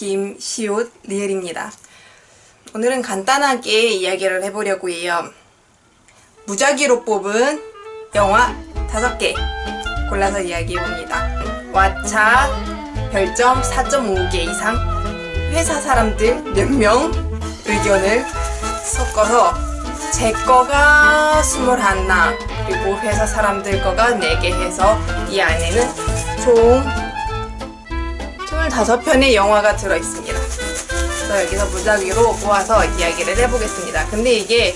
김시옷 리을입니다. 오늘은 간단하게 이야기를 해보려고 해요. 무작위로 뽑은 영화 5개 골라서 이야기해봅니다. 왓챠 별점 4.5개 이상 회사 사람들 몇 명 의견을 섞어서 제 거가 21나 그리고 회사 사람들 거가 4개 해서 이 안에는 총 25편의 영화가 들어있습니다. 그래서 여기서 무작위로 모아서 이야기를 해보겠습니다. 근데 이게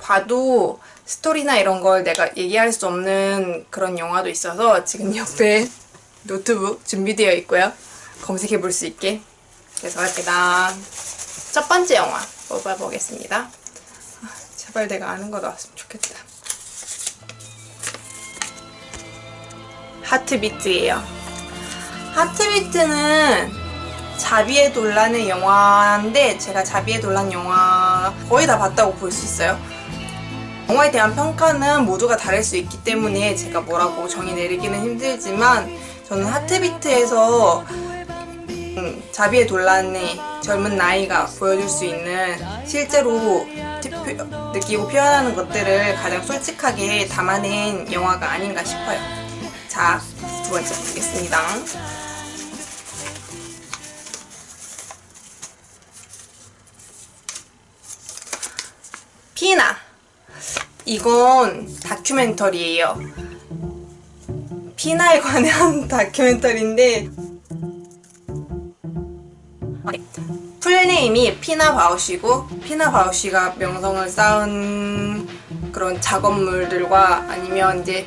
봐도 스토리나 이런 걸 내가 얘기할 수 없는 그런 영화도 있어서 지금 옆에 노트북 준비되어 있고요. 검색해 볼 수 있게. 그래서 일단 첫 번째 영화 뽑아보겠습니다. 아, 제발 내가 아는 거 나왔으면 좋겠다. 하트비트예요. 하트비트는 자비의 논란의 영화인데 제가 자비의 논란 영화 거의 다 봤다고 볼 수 있어요. 영화에 대한 평가는 모두가 다를 수 있기 때문에 제가 뭐라고 정의 내리기는 힘들지만 저는 하트비트에서 음, 자비의 논란의 젊은 나이가 보여줄 수 있는 실제로 느끼고 표현하는 것들을 가장 솔직하게 담아낸 영화가 아닌가 싶어요. 자, 두 번째 보겠습니다. 피나. 이건 다큐멘터리예요. 피나에 관한 다큐멘터리인데 풀네임이 피나 바우시고 피나 바우시가 명성을 쌓은 그런 작업물들과 아니면 이제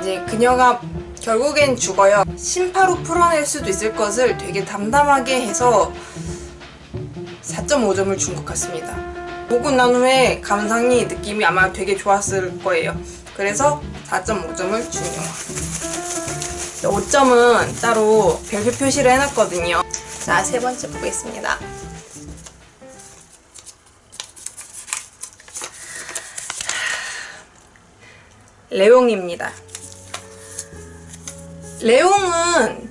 이제 그녀가 결국엔 죽어요. 심파로 풀어낼 수도 있을 것을 되게 담담하게 해서 4.5점을 준 것 같습니다. 보고 난 후에 감상이 느낌이 아마 되게 좋았을 거예요. 그래서 4.5점을 준 영화. 5점은 따로 별표 표시를 해놨거든요. 자, 세 번째 보겠습니다. 레옹입니다. 레옹은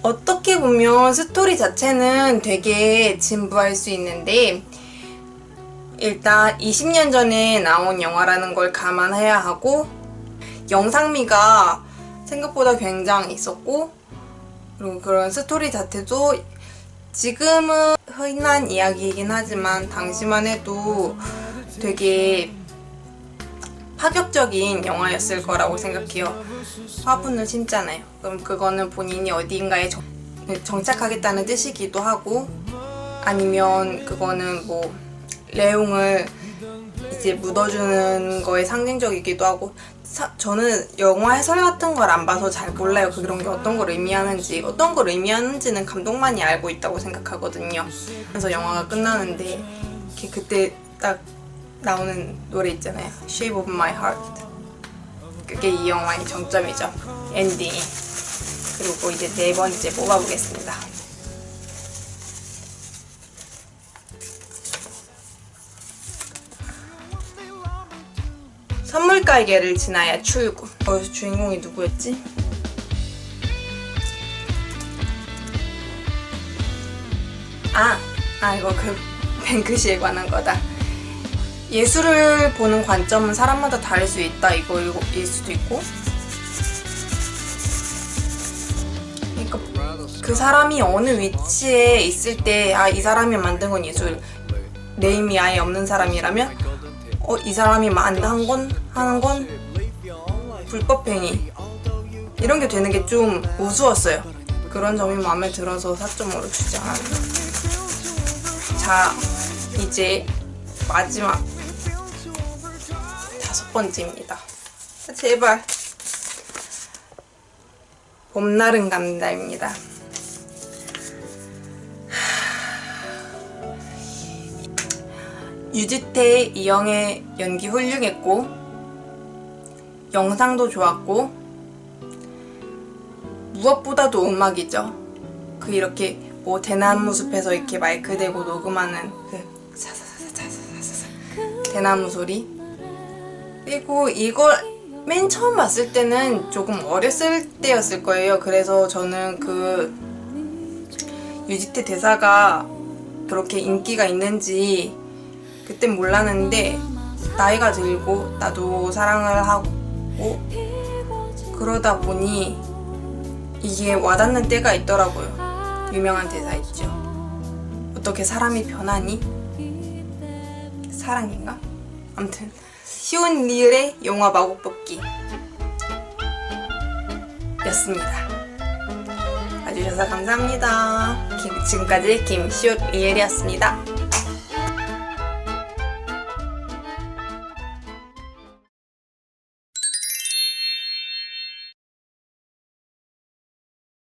어떻게 보면 스토리 자체는 되게 진부할 수 있는데 일단 20년 전에 나온 영화라는 걸 감안해야 하고 영상미가 생각보다 굉장히 있었고 그리고 그런 스토리 자체도 지금은 흔한 이야기이긴 하지만 당시만 해도 되게 파격적인 영화였을 거라고 생각해요. 화분을 심잖아요. 그럼 그거는 본인이 어디인가에 정, 정착하겠다는 뜻이기도 하고 아니면 그거는 뭐 레옹을 이제 묻어주는 거에 상징적이기도 하고 사- 저는 영화 해설 같은 걸 안 봐서 잘 몰라요. 그런 게 어떤 걸 의미하는지 어떤 걸 의미하는지는 감독만이 알고 있다고 생각하거든요. 그래서 영화가 끝나는데 이렇게 그때 딱 나오는 노래 있잖아요. Shape of My Heart. 그게 이 영화의 정점이죠. 엔딩이. 그리고 이제 네 번째 뽑아보겠습니다. 선물 가게를 지나야 출구. 어, 주인공이 누구였지? 아, 아 이거 그 뱅크시에 관한 거다. 예술을 보는 관점은 사람마다 다를 수 있다 이거일 수도 있고 그러니까 그 사람이 어느 위치에 있을 때 아 이 사람이 만든 건 예술 네임이 아예 없는 사람이라면 어 이 사람이 만든 건 하는 건 불법행위 이런 게 되는 게 좀 우스웠어요 그런 점이 마음에 들어서 4.5를 주지 않았나 자 이제 마지막 다섯 번째입니다. 제발. 봄날은 간다입니다. 유지태, 이영의 연기 훌륭했고, 영상도 좋았고, 무엇보다도 음악이죠. 그 이렇게 뭐 대나무 숲에서 이렇게 마이크 대고 녹음하는 그 사사사사사사사 대나무 소리 그리고 이걸 맨 처음 봤을 때는 조금 어렸을 때였을 거예요. 그래서 저는 그 뮤직트 대사가 그렇게 인기가 있는지 그땐 몰랐는데 나이가 들고 나도 사랑을 하고 그러다 보니 이게 와닿는 때가 있더라고요. 유명한 대사 있죠. 어떻게 사람이 변하니? 사랑인가? 아무튼 쉬운 리을의 영화 마곡뽑기 였습니다. 봐주셔서 감사합니다. 김- 지금까지 김시옷 리엘이었습니다.